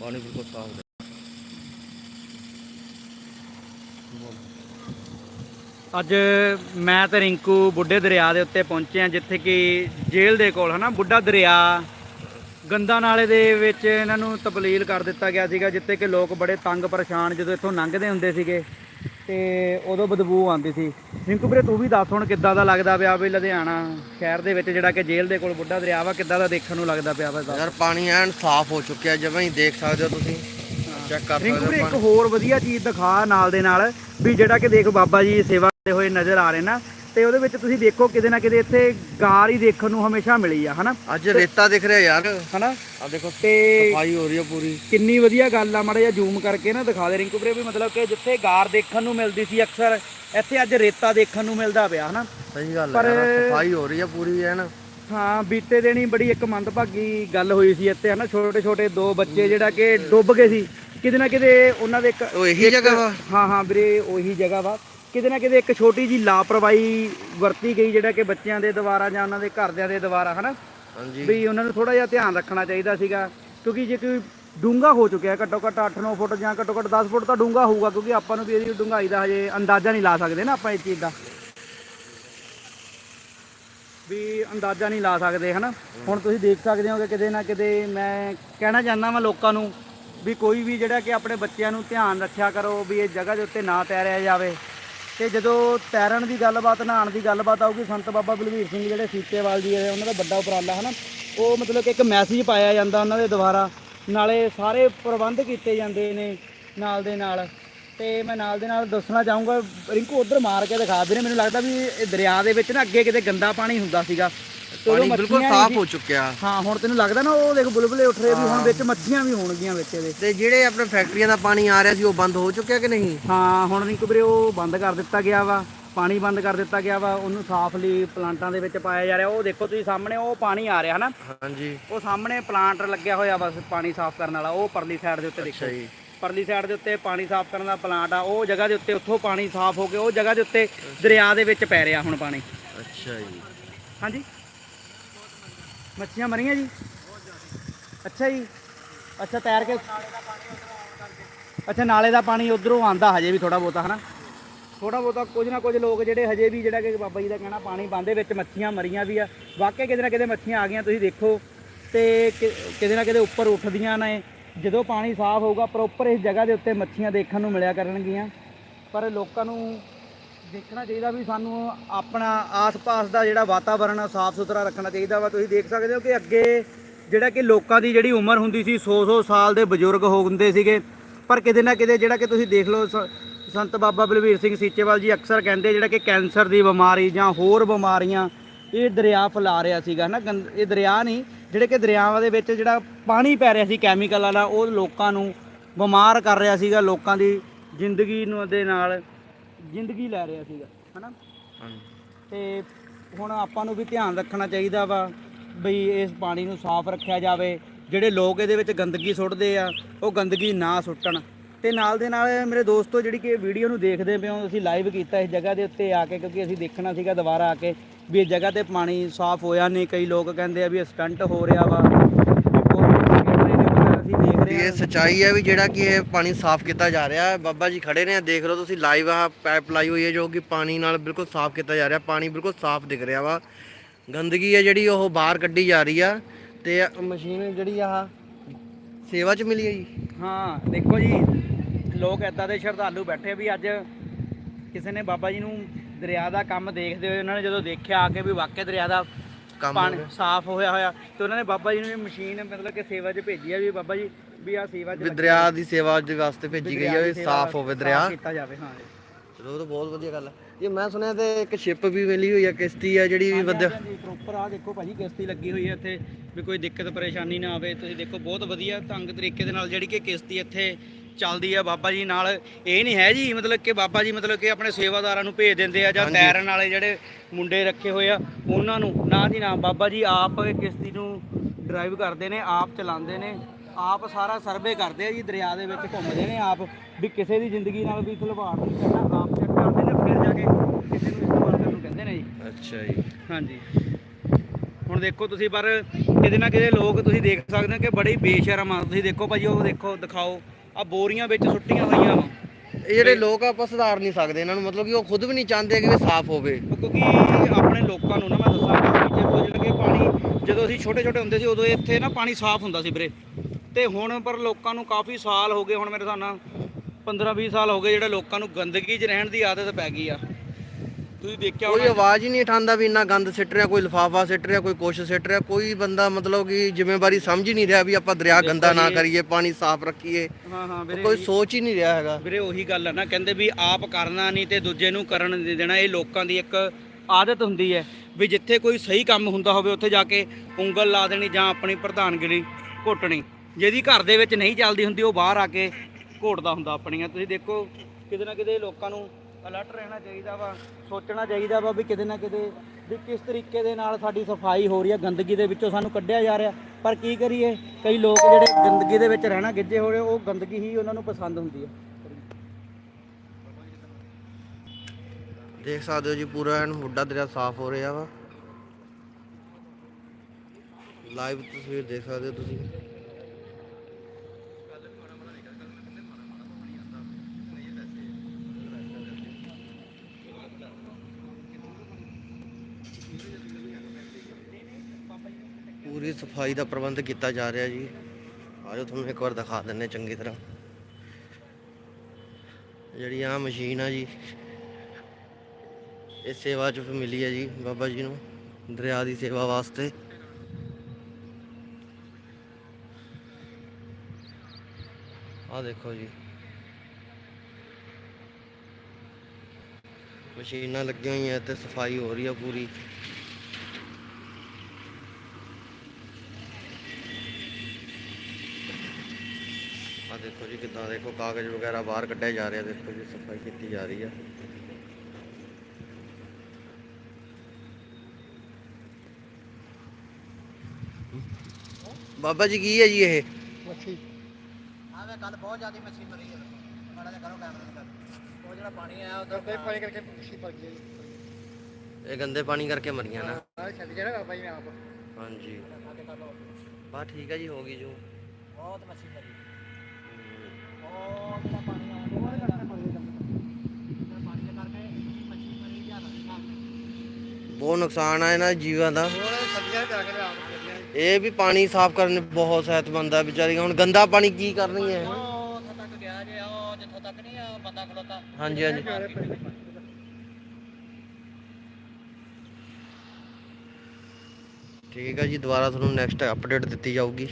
ਪਾਣੀ ਬਿਲਕੁਲ ਸਾਫ਼ ਹੈ ਅੱਜ ਮੈਂ ਤੇ ਰਿੰਕੂ ਬੁੱਢੇ ਦਰਿਆ ਦੇ ਉੱਤੇ ਪਹੁੰਚੇ ਆ ਜਿੱਥੇ ਕਿ ਜੇਲ੍ਹ ਦੇ ਕੋਲ, ਹਨਾ? ਬੁੱਢਾ ਦਰਿਆ। ਗੰਦਾ ਨਾਲੇ ਦੇ ਵਿੱਚ ਇਹਨਾਂ ਨੂੰ ਤਬਲੀਲ ਕਰ ਦਿੱਤਾ ਗਿਆ ਸੀਗਾ, ਜਿੱਥੇ ਕਿ ਲੋਕ ਬੜੇ ਤੰਗ ਪਰੇਸ਼ਾਨ ਜਦੋਂ ਇੱਥੋਂ ਲੰਘਦੇ ਹੁੰਦੇ ਸੀਗੇ। ਤੇ ਉਦੋਂ ਬਦਬੂ ਆਉਂਦੀ ਸੀ। ਰਿੰਕੂ ਵੀਰੇ ਤੂੰ ਵੀ ਦੱਸ ਹੁਣ ਕਿੱਦਾਂ ਦਾ ਲੱਗਦਾ ਪਿਆ ਵੀ ਲੁਧਿਆਣਾ ਸ਼ਹਿਰ ਦੇ ਵਿੱਚ ਜਿਹੜਾ ਕਿ ਜੇਲ੍ਹ ਦੇ ਕੋਲ ਬੁੱਢਾ ਦਰਿਆ ਵਾ ਕਿੱਦਾਂ ਦਾ ਦੇਖਣ ਨੂੰ ਲੱਗਦਾ ਪਿਆ ਵਾ ਯਾਰ ਪਾਣੀ ਐਨ ਸਾਫ਼ ਹੋ ਚੁੱਕਿਆ ਜਿਵੇਂ ਹੀ ਦੇਖ ਸਕਦੇ ਹੋ ਤੁਸੀਂ। ਚੈੱਕ ਕਰ ਰਿੰਕੂ ਸਕਦੇ ਵੀਰੇ ਹੋ ਇੱਕ ਹੋਰ ਵਧੀਆ ਚੀਜ਼ ਦਿਖਾ ਨਾਲ ਦੇ ਨਾਲ ਵੀ ਜਿਹੜਾ ਕਿ ਦੇਖ ਬਾਬਾ ਜੀ ਸੇਵਾ ਕਰਦੇ ਹੋਏ ਨਜ਼ਰ ਆ ਰਹੇ ਨਾ ਤੇ ਉਹਦੇ ਵਿੱਚ ਤੁਸੀਂ ਦੇਖੋ ਕਿਤੇ ਨਾ ਕਿਤੇ ਇੱਥੇ ਗਾਰ ਹੀ ਦੇਖਣ ਨੂੰ ਹਮੇਸ਼ਾ ਮਿਲੀ ਆ ਹਨਾ? ਅੱਜ ਰੇਤਾ ਦਿਖ ਰਿਹਾ ਯਾਰ। ਹਨਾ? ਆ ਦੇਖੋ ਤੇ ਸਫ਼ਾਈ ਹੋ ਰਹੀ ਹੈ ਪੂਰੀ। ਕਿੰਨੀ ਵਧੀਆ ਗੱਲ ਆ ਮਾੜਾ ਜਿਹਾ ਜ਼ੂਮ ਕਰਕੇ ਨਾ ਦਿਖਾ ਦੇ ਰਿੰਕੂ ਵੀਰੇ ਵੀ ਮਤਲਬ ਕਿ ਜਿੱਥੇ ਗਾਰ ਦੇਖਣ ਨੂੰ ਮਿਲਦੀ ਸੀ ਅਕਸਰ ਇੱਥੇ ਅੱਜ ਰੇਤਾ ਦੇਖਣ ਨੂੰ ਮਿਲਦਾ ਪਿਆ ਹਨਾ? ਸਹੀ ਗੱਲ ਯਾਰ, ਸਫ਼ਾਈ ਹੋ ਰਹੀ ਹੈ ਪੂਰੀ ਐਨ। ਹਾਂ ਬੀਤੇ ਦਿਨੀ ਬੜੀ ਇੱਕ ਮੰਦਭਾਗੀ ਗੱਲ ਹੋਈ ਸੀ ਇੱਥੇ ਹਨਾ? ਛੋਟੇ ਛੋਟੇ ਦੋ ਬੱਚੇ ਜਿਹੜਾ ਕਿ ਡੁੱਬ ਗਏ ਸੀ। ਕਿਤੇ ਨਾ ਕਿਤੇ ਉਹਨਾਂ ਦੇ ਇੱਕ ਉਹ ਇਹੀ ਜਗ੍ਹਾ ਵਾ। ਹਾਂ ਹਾਂ ਵੀਰੇ ਉਹੀ ਜਗ੍ਹਾ ਵਾ। ਕਿਤੇ ਨਾ ਕਿਤੇ ਇੱਕ ਛੋਟੀ ਜੀ ਲਾਪਰਵਾਹੀ ਵਰਤੀ ਗਈ ਜਿਹੜਾ ਕਿ ਬੱਚਿਆਂ ਦੇ ਦੁਆਰਾ ਜਾਂ ਉਹਨਾਂ ਦੇ ਘਰਦਿਆਂ ਦੇ ਦੁਆਰਾ ਹਨਾ? ਹਾਂਜੀ। ਵੀ ਉਹਨਾਂ ਨੂੰ ਥੋੜਾ ਜਿਹਾ ਧਿਆਨ ਰੱਖਣਾ ਚਾਹੀਦਾ ਸੀਗਾ ਕਿਉਂਕਿ ਜੇ ਕੋਈ ਡੂੰਗਾ ਹੋ ਚੁੱਕਿਆ ਘੱਟੋ ਘੱਟ 8-9 ਫੁੱਟ ਜਾਂ ਘੱਟੋ ਘੱਟ 10 ਫੁੱਟ ਤਾਂ ਡੂੰਗਾ ਹੋਊਗਾ ਕਿਉਂਕਿ ਆਪਾਂ ਨੂੰ ਵੀ ਇਹਦੀ ਡੂੰਘਾਈ ਦਾ ਹਜੇ ਅੰਦਾਜ਼ਾ ਨਹੀਂ ਲਾ ਸਕਦੇ ਨਾ ਆਪਾਂ ਇਸ ਚੀਜ਼ ਦਾ। ਵੀ ਅੰਦਾਜ਼ਾ ਨਹੀਂ ਲਾ ਸਕਦੇ ਹਨਾ? ਹੁਣ ਤੁਸੀਂ ਦੇਖ ਸਕਦੇ ਹੋ ਕਿ ਕਿਤੇ ਨਾ ਕਿਤੇ ਮੈਂ ਕਹਿਣਾ ਚਾਹੁੰਦਾ ਵਾਂ ਲੋਕਾਂ ਨੂੰ ਵੀ ਕੋਈ ਵੀ ਜਿਹੜਾ ਕਿ ਆਪਣੇ ਬੱਚਿਆਂ ਨੂੰ ਧਿਆਨ ਰੱਖਿਆ ਕਰੋ ਵੀ ਇਹ ਜਗ੍ਹਾ ਦੇ ਉੱਤੇ ਨਾ ਤੈਰਿਆ ਜਾਵੇ। ਤੇ ਜਦੋਂ ਤੈਰਨ ਦੀ ਗੱਲਬਾਤ, ਨਹਾਉਣ ਦੀ ਗੱਲਬਾਤ ਆਊਗੀ, ਸੰਤ ਬਾਬਾ ਬਲਵੀਰ ਸਿੰਘ ਜਿਹੜੇ ਸੀਤੇਵਾਲ ਜੀ ਹੈ ਉਹਨਾਂ ਦਾ ਵੱਡਾ ਉਪਰਾਲਾ, ਹਨਾ? ਉਹ ਮਤਲਬ ਕਿ ਇੱਕ ਮੈਸੇਜ ਪਾਇਆ ਜਾਂਦਾ ਉਹਨਾਂ ਦੇ ਦੁਆਰਾ, ਨਾਲੇ ਸਾਰੇ ਪ੍ਰਬੰਧ ਕੀਤੇ ਜਾਂਦੇ ਨੇ ਨਾਲ ਦੇ ਨਾਲ। ਤੇ ਮੈਂ ਨਾਲ ਦੇ ਨਾਲ ਦੱਸਣਾ ਚਾਹੂੰਗਾ, ਰਿੰਕੂ, ਉਧਰ ਮਾਰ ਕੇ ਦਿਖਾ ਵੀਰੇ ਮੈਨੂੰ ਲੱਗਦਾ ਵੀ ਇਹ ਦਰਿਆ ਦੇ ਵਿੱਚ ਨਾ ਅੱਗੇ ਕਿਤੇ ਗੰਦਾ ਪਾਣੀ ਹੁੰਦਾ ਸੀਗਾ। ਪਾਣੀ ਬਿਲਕੁਲ ਸਾਫ਼ ਹੋ ਚੁੱਕਿਆ। ਹਾਂ ਹੁਣ ਤੈਨੂੰ ਲੱਗਦਾ ਨਾ ਉਹ ਦੇਖ ਬੁਲਬੁਲੇ ਉੱਠ ਰਹੇ ਵੀ ਹੁਣ ਵਿੱਚ ਮੱਛੀਆਂ ਵੀ ਹੋਣਗੀਆਂ ਵਿੱਚ ਇਹਦੇ। ਤੇ ਜਿਹੜੇ ਆਪਣੇ ਫੈਕਟਰੀਆਂ ਦਾ ਪਾਣੀ ਆ ਰਿਹਾ ਸੀ ਉਹ ਬੰਦ ਹੋ ਚੁੱਕਿਆ ਕਿ ਨਹੀਂ? ਹਾਂ ਹੁਣ ਰਿੰਕੂ ਵੀਰੇ ਉਹ ਬੰਦ ਕਰ ਦਿੱਤਾ ਗਿਆ ਵਾ ਪਾਣੀ ਬੰਦ ਕਰ ਦਿੱਤਾ ਗਿਆ ਵਾ ਉਹਨੂੰ ਸਾਫ਼ ਲਈ ਪਲਾਂਟਾਂ ਦੇ ਵਿੱਚ ਪਾਇਆ ਜਾ ਰਿਹਾ। ਉਹ ਦੇਖੋ ਤੁਸੀਂ ਸਾਹਮਣੇ ਉਹ ਪਾਣੀ ਆ ਰਿਹਾ ਹਨਾ? ਹਾਂਜੀ। ਉਹ ਸਾਹਮਣੇ ਪਲਾਂਟ ਲੱਗਿਆ ਹੋਇਆ ਬਸ ਪਾਣੀ ਸਾਫ਼ ਕਰਨ ਵਾਲਾ ਉਹ ਪਰਲੀ ਸਾਈਡ ਦੇ ਉੱਤੇ ਦੇਖੋ। ਅੱਛਾ ਜੀ। ਪਰਲੀ ਸਾਈਡ ਦੇ ਉੱਤੇ ਪਾਣੀ ਸਾਫ਼ ਕਰਨ ਦਾ ਪਲਾਂਟ ਆ ਉਹ ਜਗ੍ਹਾ ਦੇ ਉੱਤੇ ਉੱਥੋਂ ਪਾਣੀ ਸਾਫ਼ ਹੋ ਕੇ ਉਹ ਜਗ੍ਹਾ ਦੇ ਉੱਤੇ ਦਰਿਆ ਦੇ ਵਿੱਚ ਪੈ ਰਿਹਾ ਹੁਣ ਪਾਣੀ। ਅੱਛਾ ਜੀ। ਹਾਂਜੀ? ਮੱਛੀਆਂ ਮਰੀਆਂ ਜੀ? ਅੱਛਾ ਜੀ। ਅੱਛਾ, ਤੈਰ ਕੇ ਅੱਛਾ, ਨਾਲੇ ਦਾ ਪਾਣੀ ਉਧਰੋਂ ਆਂਦਾ ਹਜੇ ਵੀ ਥੋੜਾ ਬਹੁਤਾ, ਹਨਾ? ਥੋੜਾ ਬਹੁਤਾ ਕੁਝ ਨਾ ਕੁਝ ਲੋਕ ਜਿਹੜੇ ਹਜੇ ਵੀ ਜਿਹੜਾ ਕਿ ਬਾਬਾ ਜੀ ਦਾ ਕਹਿਣਾ ਪਾਣੀ ਬੰਦੇ ਵਿੱਚ ਮੱਛੀਆਂ ਮਰੀਆਂ ਵੀ ਆ। ਵਾਕਿਆ ਕਿਤੇ ਨਾ ਕਿਤੇ ਮੱਛੀਆਂ ਆ ਗਈਆਂ, ਤੁਸੀਂ ਦੇਖੋ। ਤੇ ਕਿ- ਕਿਤੇ ਨਾ ਕਿਤੇ ਉੱਪਰ ਉੱਠਦੀਆਂ ਨੇ। ਜਦੋਂ ਪਾਣੀ ਸਾਫ਼ ਹੋਊਗਾ ਪ੍ਰੋਪਰ ਇਸ ਜਗ੍ਹਾ ਦੇ ਉੱਤੇ ਮੱਛੀਆਂ ਦੇਖਣ ਨੂੰ ਮਿਲਿਆ ਕਰਨਗੀਆਂ। ਪਰ ਲੋਕਾਂ ਨੂੰ ਦੇਖਣਾ ਚਾਹੀਦਾ ਵੀ ਸਾਨੂੰ ਆਪਣਾ ਆਸ-ਪਾਸ ਦਾ ਜਿਹੜਾ ਵਾਤਾਵਰਣ ਆ ਸਾਫ਼ ਸੁਥਰਾ ਰੱਖਣਾ ਚਾਹੀਦਾ ਵਾ। ਤੁਸੀਂ ਦੇਖ ਸਕਦੇ ਹੋ ਕਿ ਅੱਗੇ ਜਿਹੜਾ ਕਿ ਲੋਕਾਂ ਦੀ ਜਿਹੜੀ ਉਮਰ ਹੁੰਦੀ ਸੀ 100-100 ਸਾਲ ਦੇ ਬਜ਼ੁਰਗ ਹੋ ਹੁੰਦੇ ਸੀਗੇ। ਪਰ ਕਿਤੇ ਨਾ ਕਿਤੇ ਜਿਹੜਾ ਕਿ ਤੁਸੀਂ ਦੇਖ ਲਓ, ਸ- ਸੰਤ ਬਾਬਾ ਬਲਵੀਰ ਸਿੰਘ ਸੀਚੇਵਾਲ ਜੀ ਅਕਸਰ ਕਹਿੰਦੇ ਜਿਹੜਾ ਕਿ ਕੈਂਸਰ ਦੀ ਬਿਮਾਰੀ ਜਾਂ ਹੋਰ ਬਿਮਾਰੀਆਂ ਇਹ ਦਰਿਆ ਫੈਲਾ ਰਿਹਾ ਸੀਗਾ ਨਾ ਗੰਦ- ਇਹ ਦਰਿਆ ਨਹੀਂ, ਜਿਹੜੇ ਕਿ ਦਰਿਆਵਾਂ ਦੇ ਵਿੱਚ ਜਿਹੜਾ ਪਾਣੀ ਪੈ ਰਿਹਾ ਸੀ ਕੈਮੀਕਲ ਵਾਲਾ ਉਹ ਲੋਕਾਂ ਨੂੰ ਬਿਮਾਰ ਕਰ ਰਿਹਾ ਸੀਗਾ, ਲੋਕਾਂ ਦੀ ਜ਼ਿੰਦਗੀ ਨੂੰ ਦੇ ਨਾਲ। ਜ਼ਿੰਦਗੀ ਲੈ ਰਿਹਾ ਸੀਗਾ ਹਨਾ? ਹਾਂਜੀ। ਤੇ ਹੁਣ ਆਪਾਂ ਨੂੰ ਵੀ ਧਿਆਨ ਰੱਖਣਾ ਚਾਹੀਦਾ ਵਾ ਬਈ ਇਸ ਪਾਣੀ ਨੂੰ ਸਾਫ਼ ਰੱਖਿਆ ਜਾਵੇ। ਜਿਹੜੇ ਲੋਕ ਇਹਦੇ ਵਿੱਚ ਗੰਦਗੀ ਸੁੱਟਦੇ ਆ ਉਹ ਗੰਦਗੀ ਨਾ ਸੁੱਟਣ। ਤੇ ਨਾਲ ਦੇ ਨਾਲ ਮੇਰੇ ਦੋਸਤੋ ਜਿਹੜੀ ਕਿ ਵੀਡੀਓ ਨੂੰ ਦੇਖਦੇ ਪਏ ਹੋ ਅਸੀਂ ਲਾਈਵ ਕੀਤਾ ਇਸ ਜਗ੍ਹਾ ਦੇ ਉੱਤੇ ਆ ਕੇ ਕਿਉਂਕਿ ਅਸੀਂ ਦੇਖਣਾ ਸੀਗਾ ਦੁਬਾਰਾ ਆ ਕੇ ਵੀ ਇਸ ਜਗ੍ਹਾ ਤੇ ਪਾਣੀ ਸਾਫ਼ ਹੋਇਆ ਨਹੀਂ। ਕਈ ਲੋਕ ਕਹਿੰਦੇ ਆ ਵੀ ਇਹ ਸਟੰਟ ਹੋ ਰਿਹਾ ਵਾ। ਪਰ ਇਹ ਹਾਂ ਸਚਾਈ ਹੈ ਵੀ ਜਿਹੜਾ ਕਿ ਇਹ ਪਾਣੀ ਸਾਫ਼ ਕੀਤਾ ਜਾ ਰਿਹਾ ਹੈ। ਬਾਬਾ ਜੀ ਖੜੇ ਨੇ, ਦੇਖ ਲਓ ਤੁਸੀਂ ਲਾਈਵ ਆ, ਪਾਈਪ ਲਾਈ ਹੋਈ ਹੈ ਜੋ ਕਿ ਪਾਣੀ ਨਾਲ ਬਿਲਕੁਲ ਸਾਫ਼ ਕੀਤਾ ਜਾ ਰਿਹਾ, ਪਾਣੀ ਬਿਲਕੁਲ ਸਾਫ਼ ਦਿਖ ਰਿਹਾ ਵਾ। ਗੰਦਗੀ ਹੈ ਜਿਹੜੀ ਉਹ ਬਾਹਰ ਕੱਢੀ ਜਾ ਰਹੀ ਆ ਤੇ ਮਸ਼ੀਨ ਜਿਹੜੀ ਆ, ਸੇਵਾ 'ਚ ਮਿਲੀ ਹੈ ਜੀ? ਹਾਂ, ਦੇਖੋ ਜੀ, ਲੋਕ ਐਦਾਂ ਦੇ ਸ਼ਰਧਾਲੂ ਬੈਠੇ ਵੀ ਅੱਜ ਕਿਸੇ ਨੇ ਬਾਬਾ ਜੀ ਨੂੰ ਦਰਿਆ ਦਾ ਕੰਮ ਦੇਖਦੇ ਹੋਏ, ਉਹਨਾਂ ਨੇ ਜਦੋਂ ਦੇਖਿਆ ਆ ਕੇ ਵੀ ਵਾਕਿਆ ਦਰਿਆ ਦਾ ਕੰਮ ਹੋ ਪਾਣੀ ਗਿਆ। ਸਾਫ਼ ਹੋਇਆ ਹੋਇਆ ਤੇ ਉਹਨਾਂ ਨੇ ਬਾਬਾ ਜੀ ਨੂੰ ਇਹ ਮਸ਼ੀਨ ਮਤਲਬ ਕਿ ਸੇਵਾ 'ਚ ਭੇਜੀ ਆ ਵੀ ਬਾਬਾ ਜੀ ਵੀ ਆ ਸੇਵਾ 'ਚ ਵੀ ਲੱਗੇ ਦਰਿਆ ਦੀ ਸੇਵਾ ਦੇ ਵਾਸਤੇ ਵੀ ਭੇਜੀ ਗਈ ਦਰਿਆ ਦੀ ਵੀ ਸੇਵਾ ਸਾਫ਼ ਹੋਵੇ ਦਰਿਆ ਕੀਤਾ ਜਾਵੇ ਹਾਂ। ਚਲੋ ਉਹ ਤਾਂ ਬਹੁਤ ਵਧੀਆ ਗੱਲ ਹੈ ਇਹ ਮੈਂ ਸੁਣਿਆ ਤੇ ਇੱਕ ਸ਼ਿਪ ਵੀ ਮਿਲੀ ਹੋਈ ਹੈ ਕਿਸ਼ਤੀ ਹੈ ਜਿਹੜੀ ਵੀ ਵਧੀਆ ਪ੍ਰੋਪਰ ਆ। ਦੇਖੋ ਭਾਜੀ ਕਿਸ਼ਤੀ ਲੱਗੀ ਹੋਈ ਹੈ ਇੱਥੇ ਵੀ ਕੋਈ ਦਿੱਕਤ ਪਰੇਸ਼ਾਨੀ ਨਾ ਆਵੇ। ਤੁਸੀਂ ਦੇਖੋ ਬਹੁਤ ਵਧੀਆ ਢੰਗ ਤਰੀਕੇ ਦੇ ਨਾਲ ਜਿਹੜੀ ਕਿ ਕਿਸ਼ਤੀ ਇੱਥੇ ਚੱਲਦੀ ਆ ਬਾਬਾ ਜੀ ਨਾਲ। ਇਹ ਨਹੀਂ ਹੈ ਜੀ ਮਤਲਬ ਕਿ ਬਾਬਾ ਜੀ ਮਤਲਬ ਕਿ ਆਪਣੇ ਸੇਵਾਦਾਰਾਂ ਨੂੰ ਭੇਜ ਦਿੰਦੇ ਆ ਜਾਂ। ਤੈਰਨ ਵਾਲੇ ਜਿਹੜੇ ਮੁੰਡੇ ਰੱਖੇ ਹੋਏ ਆ ਉਹਨਾਂ ਨੂੰ। ਨਾ ਜੀ ਨਾ ਬਾਬਾ ਜੀ ਆਪ ਕਿਸ਼ਤੀ ਨੂੰ ਡਰਾਈਵ ਕਰਦੇ ਨੇ ਆਪ ਚਲਾਉਂਦੇ ਨੇ। ਆਪ ਸਾਰਾ ਸਰਵੇ ਕਰਦੇ ਆ ਜੀ ਦਰਿਆ ਦੇ ਵਿੱਚ ਘੁੰਮਦੇ ਨੇ ਆਪ ਵੀ ਕਿਸੇ ਦੀ ਜ਼ਿੰਦਗੀ ਨਾਲ ਵੀ ਖਿਲਵਾੜ ਨਹੀਂ ਕਰਨਾ ਆਪ ਚੈੱਕ ਕਰਦੇ ਨੇ ਫਿਰ ਜਾ ਕੇ ਕਿਸੇ ਨੂੰ ਇਸਤੇਮਾਲ ਕਰਨ ਨੂੰ ਕਹਿੰਦੇ ਨੇ ਜੀ। ਅੱਛਾ ਜੀ। ਹਾਂਜੀ। ਹੁਣ ਦੇਖੋ ਤੁਸੀਂ ਪਰ ਕਿਤੇ ਨਾ ਕਿਤੇ ਲੋਕ ਤੁਸੀਂ ਦੇਖ ਸਕਦੇ ਹੋ ਕਿ ਬੜੇ ਬੇਸ਼ਰਮ ਆ। ਤੁਸੀਂ ਦੇਖੋ ਭਾਜੀ ਉਹ ਦੇਖੋ ਦਿਖਾਓ। ਆ ਬੋਰੀਆਂ ਵਿੱਚ ਸੁੱਟੀਆਂ ਹੋਈਆਂ ਵਾ। ਇਹ ਜਿਹੜੇ ਲੋਕ ਆ, ਆਪਾਂ ਸੁਧਾਰ ਨਹੀਂ ਸਕਦੇ ਇਹਨਾਂ ਨੂੰ। ਮਤਲਬ ਕਿ ਉਹ ਖੁਦ ਵੀ ਨਹੀਂ ਚਾਹੁੰਦੇ ਕਿ ਇਹ ਸਾਫ਼ ਹੋਵੇ। ਕਿਉਂਕਿ ਆਪਣੇ ਲੋਕਾਂ ਨੂੰ ਨਾ ਮੈਂ ਦੱਸਾਂਗਾ ਕਿ ਜਦੋਂ ਜਿਹੜਾ ਕਿ ਪਾਣੀ ਜਦੋਂ ਅਸੀਂ ਛੋਟੇ ਛੋਟੇ ਹੁੰਦੇ ਸੀ ਉਦੋਂ ਇੱਥੇ ਨਾ ਪਾਣੀ ਸਾਫ਼ ਹੁੰਦਾ ਸੀ ਵੀਰੇ। ਤੇ ਹੁਣ ਪਰ ਲੋਕਾਂ ਨੂੰ ਕਾਫੀ ਸਾਲ ਹੋ ਗਏ ਹੁਣ ਮੇਰੇ ਹਿਸਾਬ ਨਾਲ 15 20 ਸਾਲ ਹੋ ਗਏ ਜਿਹੜੇ ਲੋਕਾਂ ਨੂੰ ਗੰਦਗੀ 'ਚ ਰਹਿਣ ਦੀ ਆਦਤ ਪੈ ਗਈ ਆ। ਤੁਸੀਂ ਦੇਖਿਆ ਕੋਈ ਆਵਾਜ਼ ਹੀ ਨਹੀਂ ਉਠਾਉਂਦਾ ਵੀ ਇੰਨਾ ਗੰਦ ਸਿੱਟ ਰਿਹਾ ਕੋਈ ਲਿਫਾਫਾ ਸਿੱਟ ਰਿਹਾ ਕੋਈ ਕੁਛ ਸਿੱਟ ਰਿਹਾ ਕੋਈ ਬੰਦਾ ਮਤਲਬ ਕਿ ਜ਼ਿੰਮੇਵਾਰੀ ਸਮਝ ਹੀ ਨਹੀਂ ਰਿਹਾ ਵੀ ਆਪਾਂ ਦਰਿਆ ਗੰਦਾ ਨਾ। ਕਰੀਏ ਪਾਣੀ ਸਾਫ਼ ਰੱਖੀਏ। ਹਾਂ ਹਾਂ ਵੀਰੇ ਕੋਈ ਸੋਚ ਹੀ ਨਹੀਂ ਰਿਹਾ ਹੈਗਾ। ਵੀਰੇ ਉਹੀ ਗੱਲ ਹੈ ਨਾ ਕਹਿੰਦੇ ਵੀ ਆਪ ਕਰਨਾ ਨਹੀਂ ਤੇ ਦੂਜੇ ਨੂੰ ਕਰਨ ਦੇਣਾ ਇਹ ਲੋਕਾਂ ਦੀ ਇੱਕ ਆਦਤ ਹੁੰਦੀ ਹੈ ਵੀ ਜਿੱਥੇ ਕੋਈ ਸਹੀ ਕੰਮ ਹੁੰਦਾ ਹੋਵੇ ਉੱਥੇ ਜਾ ਕੇ ਉਂਗਲ ਲਾ ਦੇਣੀ ਜਾਂ ਆਪਣੀ ਪ੍ਰਧਾਨਗਿਰੀ ਘੋਟਣੀ। ਜਿਹਦੀ ਘਰ ਦੇ ਵਿੱਚ ਨਹੀਂ ਚੱਲਦੀ ਹੁੰਦੀ, ਉਹ ਬਾਹਰ ਆ ਕੇ ਘੋਟਦਾ ਹੁੰਦਾ ਆਪਣੀਆਂ। ਤੁਸੀਂ ਦੇਖੋ, ਕਿਤੇ ਨਾ ਕਿਤੇ ਲੋਕਾਂ ਨੂੰ ਅਲਰਟ ਰਹਿਣਾ ਚਾਹੀਦਾ ਵਾ, ਸੋਚਣਾ ਚਾਹੀਦਾ ਵਾ ਵੀ ਕਿਤੇ ਨਾ ਕਿਤੇ ਵੀ ਕਿਸ ਤਰੀਕੇ ਦੇ ਨਾਲ ਸਾਡੀ ਸਫ਼ਾਈ ਹੋ ਰਹੀ ਹੈ ਗੰਦਗੀ ਦੇ ਵਿੱਚੋਂ ਸਾਨੂੰ ਕੱਢਿਆ ਜਾ ਰਿਹਾ। ਪਰ ਕੀ ਕਰੀਏ, ਕਈ ਲੋਕ ਜਿਹੜੇ ਗੰਦਗੀ ਦੇ ਵਿੱਚ ਰਹਿਣਾ ਗਿੱਜੇ ਰਹੇ ਉਹ ਗੰਦਗੀ ਹੀ ਉਹਨਾਂ ਨੂੰ ਪਸੰਦ ਹੁੰਦੀ ਹੈ ਦੇਖ ਸਕਦੇ ਹੋ ਜੀ, ਪੂਰਾ ਐਨ ਹੁੱਡਾ ਦਰਿਆ ਸਾਫ਼ ਹੋ ਰਿਹਾ ਵਾ। ਲਾਈਵ ਤਸਵੀਰ ਦੇਖ ਸਕਦੇ ਹੋ ਤੁਸੀਂ ਪੂਰੀ ਸਫ਼ਾਈ ਦਾ ਪ੍ਰਬੰਧ ਕੀਤਾ ਜਾ ਰਿਹਾ ਜੀ। ਆਜੋ ਤੁਹਾਨੂੰ ਇੱਕ ਵਾਰ ਦਿਖਾ ਦਿੰਨੇ ਚੰਗੀ ਤਰ੍ਹਾਂ। ਜਿਹੜੀ ਆ ਮਸ਼ੀਨ ਆ ਜੀ, ਇਹ ਸੇਵਾ ਚ ਮਿਲੀ ਹੈ ਜੀ ਬਾਬਾ ਜੀ ਨੂੰ, ਦਰਿਆ ਦੀ ਸੇਵਾ ਵਾਸਤੇ। ਆ ਦੇਖੋ ਜੀ। ਮਸ਼ੀਨਾਂ ਲੱਗੀਆਂ ਹੋਈਆਂ ਤੇ ਸਫ਼ਾਈ ਹੋ ਰਹੀ ਆ ਪੂਰੀ। ਦੇਖੋ ਜੀ ਕਿੱਦਾਂ ਦੇਖੋ ਕਾਗਜ਼ ਵਗੈਰਾ ਬਾਹਰ ਕੱਢਿਆ ਜਾ ਰਿਹਾ ਦੇਖੋ ਜੀ ਸਫ਼ਾਈ ਕੀਤੀ ਜਾ ਰਹੀ ਆ ਬਾਬਾ ਜੀ ਕੀ ਹੈ ਜੀ ਇਹ ਮੱਛੀ ਹਾਂ ਮੈਂ ਕੱਲ ਬਹੁਤ ਜ਼ਿਆਦਾ ਮੱਛੀ ਮਰੀ ਹੈ ਮਾੜਾ ਜਿਹਾ ਕਰੋ ਕੈਮਰਾ ਕਰ ਉਹ ਜਿਹੜਾ ਪਾਣੀ ਆਇਆ ਉਧਰ ਕੋਈ ਪਾਣੀ ਕਰਕੇ ਮੱਛੀ ਪੜ ਗਈ ਇਹ ਗੰਦੇ ਪਾਣੀ ਕਰਕੇ ਮਰੀਆਂ ਨਾ ਆ ਛੱਡ ਗਿਆ ਨਾ ਬਾਬਾ ਜੀ ਨੇ ਆਪ ਹਾਂਜੀ ਸਾਡੇ ਕਰ ਲਓ ਬਾ ਠੀਕ ਹੈ ਜੀ ਹੋ ਗਈ ਜੋ ਬਹੁਤ ਮੱਛੀ ਮਰੀ ਬਹੁਤ ਨੁਕਸਾਨ ਆ ਇਹਨਾਂ ਜੀਵਾਂ ਦਾ। ਇਹ ਵੀ ਪਾਣੀ ਸਾਫ਼ ਕਰਨ ਬਹੁਤ ਸਿਹਤਮੰਦ ਆ ਵਿਚਾਰੀਆਂ। ਹੁਣ ਗੰਦਾ ਪਾਣੀ ਕੀ ਕਰਨੀ ਹੈ ਆ ਹਾਂਜੀ ਹਾਂਜੀ। ਠੀਕ ਹੈ ਜੀ, ਦੁਬਾਰਾ ਤੁਹਾਨੂੰ ਨੈਕਸਟ ਅਪਡੇਟ ਦਿੱਤੀ ਜਾਊਗੀ।